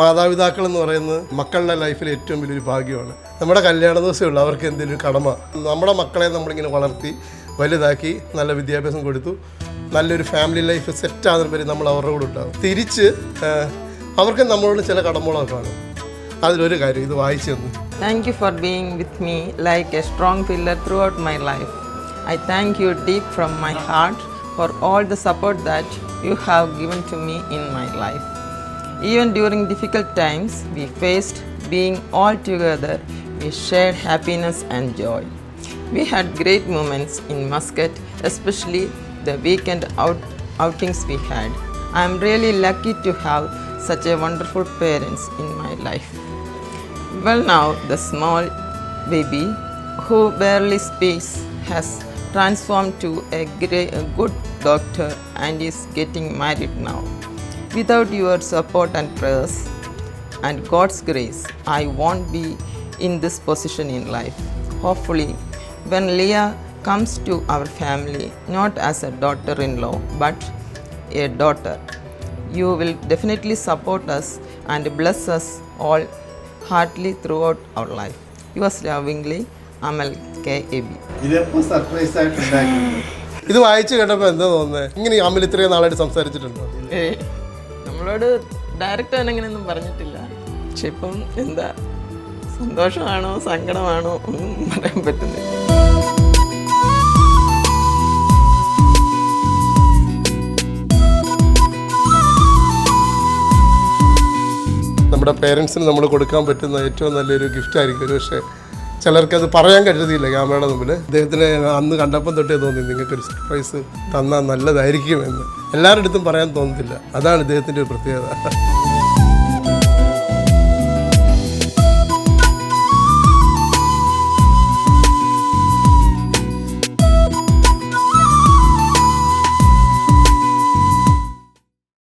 മാതാപിതാക്കൾ എന്ന് പറയുന്നത് മക്കളുടെ ലൈഫിൽ ഏറ്റവും വലിയൊരു ഭാഗ്യമാണ്. നമ്മുടെ കല്യാണ ദിവസമുള്ള അവർക്ക് എന്തെങ്കിലും കടമ. നമ്മുടെ മക്കളെ നമ്മളിങ്ങനെ വളർത്തി വലുതാക്കി നല്ല വിദ്യാഭ്യാസം കൊടുത്തു നല്ലൊരു ഫാമിലി ലൈഫ് സെറ്റ് ആകുന്ന വരെ നമ്മൾ അവരുടെ കൂടെ ഉണ്ടാകും തിരിച്ച് അവർക്ക് നമ്മളോട് ചില കടമകളൊക്കെ കാണും. അതിലൊരു കാര്യം ഇത് വായിച്ചു തന്നു. Thank you for being with me like a strong strong throughout my life I thank you deep from my heart for all the support that you have given to me in my life. Even during difficult times we faced, being all together, we shared happiness and joy. We had great moments in Muscat, especially the weekend out, outings we had. I am really lucky to have such a wonderful parents in my life. Well, now the small baby who barely speaks has transformed to a, great, a good doctor and is getting married now. Without your support and prayers and God's grace, I won't be in this position in life. Hopefully, when Leah comes to our family, not as a daughter in law, but a daughter, you will definitely support us and bless us all heartily throughout our life. Yours lovingly, Amal K. A. B. ഇതെപ്പോ surprise ആയിട്ട് ഇത് വായിച്ചു കേട്ടപ്പോൾ എന്താ തോന്നുന്നത് ഇങ്ങനെ ഈ അമ്മൽ ഇത്രയും നാളായിട്ട് സംസാരിച്ചിട്ടുണ്ടോ നമ്മളോട് ഡയറക്റ്റ് അവനങ്ങനെയൊന്നും പറഞ്ഞിട്ടില്ല. പക്ഷെ ഇപ്പം എന്താ സന്തോഷമാണോ സങ്കടമാണോ ഒന്നും പറയാൻ പറ്റുന്നില്ല. നമ്മുടെ പേരൻസിന് നമ്മൾ കൊടുക്കാൻ പറ്റുന്ന ഏറ്റവും നല്ലൊരു ഗിഫ്റ്റ് ആയിരിക്കും. ഒരു പക്ഷേ ചിലർക്കത് പറയാൻ കരുതിയില്ല ക്യാമറയുടെ മുമ്പിൽ അദ്ദേഹത്തിന് അന്ന് കണ്ടപ്പം തൊട്ടേ തോന്നി നിങ്ങൾക്കൊരു സർപ്രൈസ് തന്നാൽ നല്ലതായിരിക്കുമെന്ന് എല്ലാവരുടെ അടുത്തും പറയാൻ തോന്നത്തില്ല. അതാണ് ഇദ്ദേഹത്തിന്റെ ഒരു പ്രത്യേകത.